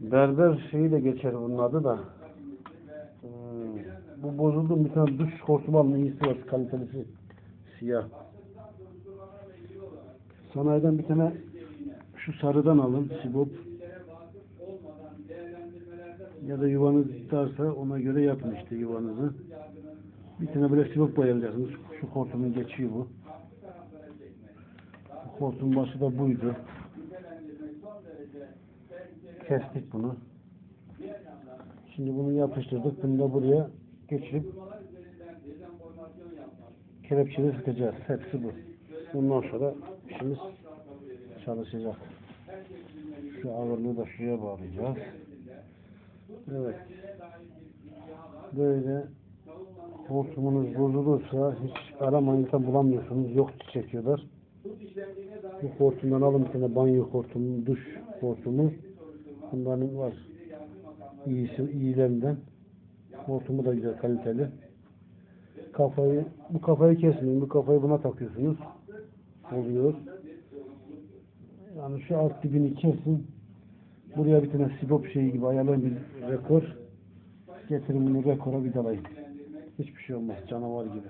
Berber şeyi de geçer bunun adı da. Hmm, Bu bozuldu bir tane duş hortumu alın iyisi var kalitelisi. Siyah. Sanayiden bir tane şu sarıdan alın sibop. Ya da yuvanız tutarsa ona göre yapın işte yuvanızı. Bir tane böyle sibop boyayacaksınız. Şu hortumun geçiyor bu. Bu Hortumun başı da buydu. Kestik bunu. Şimdi bunu yapıştırdık. Bunu da buraya geçirip kelepçeyle sıkacağız. Hepsi bu. Bundan sonra işimiz çalışacak. Şu ağırlığı da şuraya bağlayacağız. Evet. Böyle hortumunuz bozulursa hiç aramayın tam bulamıyorsunuz. Yok çekiyorlar. Bu hortumdan alın bir tane banyo hortumu, duş hortumu. Bunların var. İyisi, iyilerinden. Hortumu da güzel kaliteli. Kafayı, bu kafayı kesmeyin. Bu kafayı buna takıyorsunuz. Oluyor. Yani şu alt dibini kesin. Buraya bir tane sibop şeyi gibi ayarlayın bir rekor. Getirin bunu rekora vidalayın. Hiçbir şey olmaz. Canavar gibi.